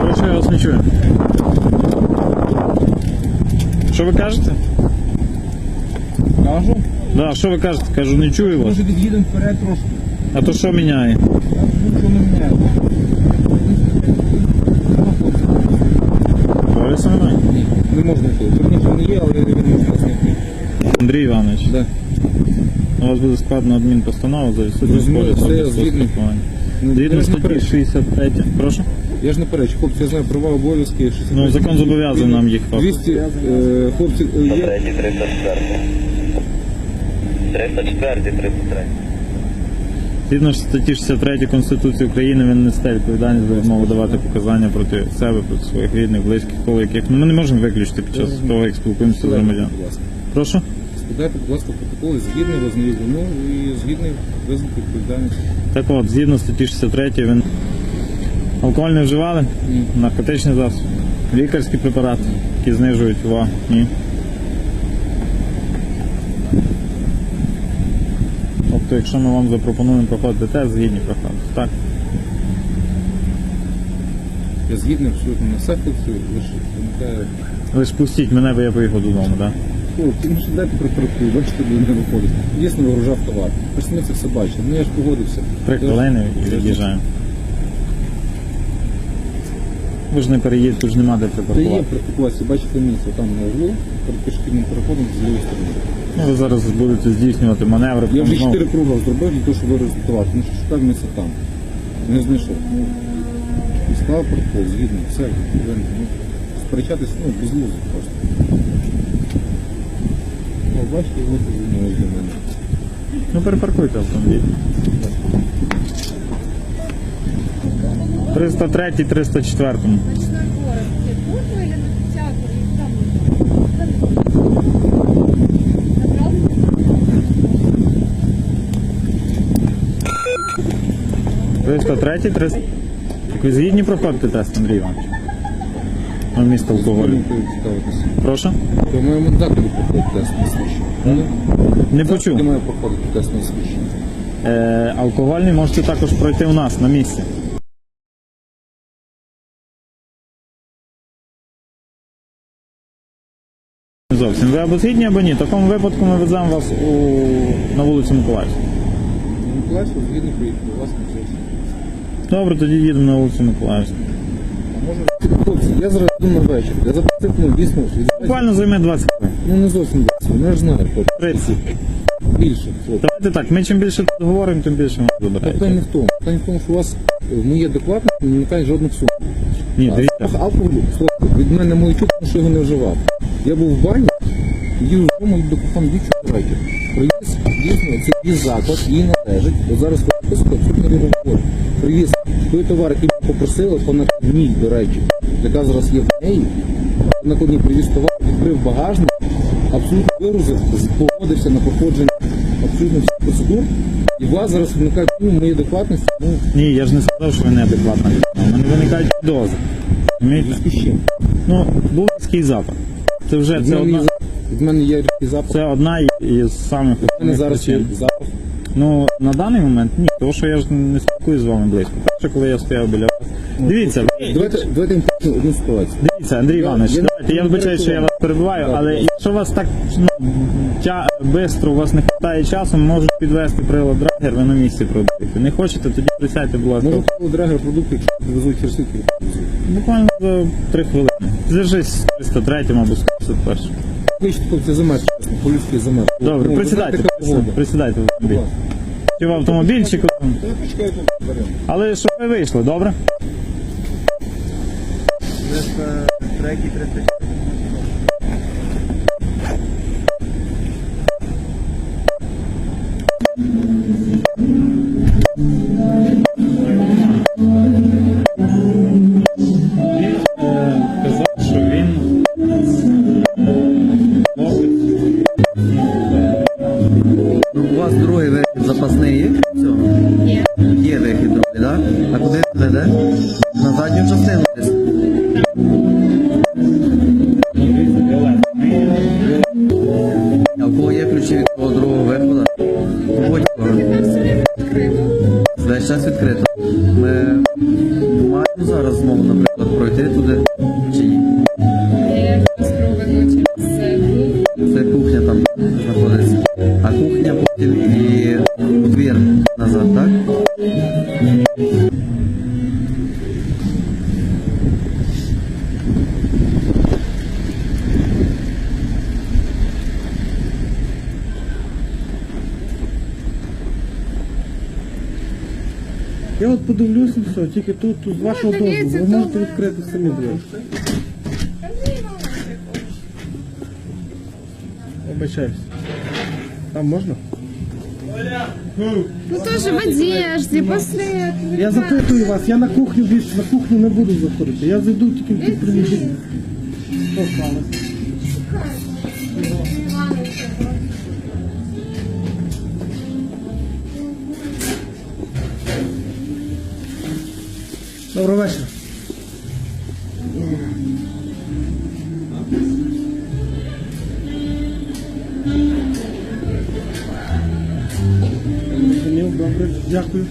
Прошу, я вас не чую. Що ви кажете? Кажу, Да, що ви кажете? Кажу, не чую вас. може від'їдемо вперед трошки. А то що міняє? Нічого не міняє. Говори со мною. Ні, не можна йти. Тут нічого не є, але я не відмовляю вас не йти. Андрій Іванович, Да. у вас буде складно адмінпостанову за відсутність Розумію, полісу це я обов'язкового згідний. страхування. Ну, Згідно я ж не статті перечу. 63. Прошу? Я ж не перечу. Хлопці, я знаю права, обов'язки. 60. Ну, закон зобов'язує нам їх, факт. 200, е, хлопці, е, є. 304. 304, 303. Згідно статті 63 Конституції України ви несете відповідальність за відмову давати показання проти себе, проти своїх рідних, близьких, коло яких ну, ми не можемо виключити під час того, як спілкуємося з будь ласка. Прошу? Складайте, будь ласка, протоколи, згідний визнаю вину і згідний визнати відповідальність. Так от, згідно статті 63 ви алкоголь не вживали? Ні. Наркотичний засіб? Лікарські препарати, які знижують увагу? Ні. Тобто, якщо ми вам запропонуємо проходити тест, згідні проходити. Так. Я згідний абсолютно на все, хлопці, лише виникає. Ви ж пустіть мене, бо я поїхав додому, так? Ну що дайте прокуратуру, бачите, де не виходить. Дійсно вигружав товар. Ось ми це все бачили. Ну я ж погодився. Три хвилини і від'їжджаємо. Ви ж не переїдете, тут ж нема де Та є припаркувати. практикуватися, бачите місце там на углу, перед пішохідним переходом з лівої сторони. Ну, ви зараз будете здійснювати маневри. Я вже потім знову- чотири круга зробив для того, щоб результувати. Ну що шукав місце там. Не знайшов. Ну, і склав протокол, згідно, все, ну, сперечатись, ну, безглуздо просто. О, бачите, ви для мене. Ну перепаркуйте автомобіль. 303 304 Ночной город. Где Куртва или на театр? Или там? Набрал? 303 300. Так ви згідні проходити тест, Андрій Іванович? На місто алкоголю. Прошу? То моєму закладі проходить тест на свідчення. Не почув. має проходити тест на свідчення? Е, алкогольний можете також пройти у нас на місці. Зовсім. Ви або згідні, або ні. В такому випадку ми веземо вас у... на вулицю Миколаївську. Миколаївську згідно приїхати, власне, все. Добре, тоді їдемо на вулицю Миколаївську. Хлопці, я зараз йду на вечір. Я заплатив, ну, дійсно, Буквально займе 20 хвилин. ну не зовсім 20, я ж знаю, хлопці. 30. Більше, хлопці. Давайте так, ми чим більше тут говоримо, тим більше ми Питання забираєте. не в тому. Питання в тому, що у вас в моє адекватне не виникає жодних сум. Ні, дивіться. алкоголю, слухайте, від мене мої тому що його не вживав. Я був в бані, їв вдома і до кохам дівчину вечір. Привіз, дійсно, це її заклад, їй належить. От зараз виписку абсолютно вірно говорю. Привіз той товар, який ми попросили, по накладній, до речі, яка зараз є в неї. По накладній привіз товар, відкрив багажник, абсолютно вигрузив, погодився на походження абсолютно всіх процедур. І у вас зараз виникає ну, моєї адекватності, ну, Ні, я ж не сказав, що ви неадекватна людина. У мене виникають підозри. в Розумієте? зв'язку з чим. Ну, був різкий запах. Це вже Від це мене, є, одна, за- від мене є різкий запах. це одна із самих У мене зараз є причин. запах. Ну, на даний момент ні, тому що я ж не спілкуюсь з вами близько. Перше, коли я стояв біля вас. Дивіться, ви- Давайте, давайте я поясню одну ситуацію. дивіться, Андрій Іванович, я- давайте, я вибачаю, що я вас перебиваю, Так, але якщо вас так ну, ча, бистро, у вас не вистачає часу, можуть підвести прилад драгер, ви на місці продаєте. Не хочете, тоді присядьте, будь ласка. Можу купити драгер продукти, якщо довезуть через довезуть. Буквально за три хвилини. Держись 303 або 151. Вичтуйте за мене, по-людськи за мене. Добре, Ну, присідайте, додайте кавоводу. присідайте в автомобіль. Чи в автомобільчику. Але щоб ви вийшли, добре? наприклад, пройти туди чи ні. Я от подивлюся і все, тільки тут, тут з вашого дозволу. Ви можете відкрити самі двері. Обачаюсь. Там можна? Ну тоже в одежде, после... Я запитую вас, я на кухню більше на кухню не буду заходити. Я зайду тільки в тут приміщення. Що сталося? Доброго вечора. Дякую.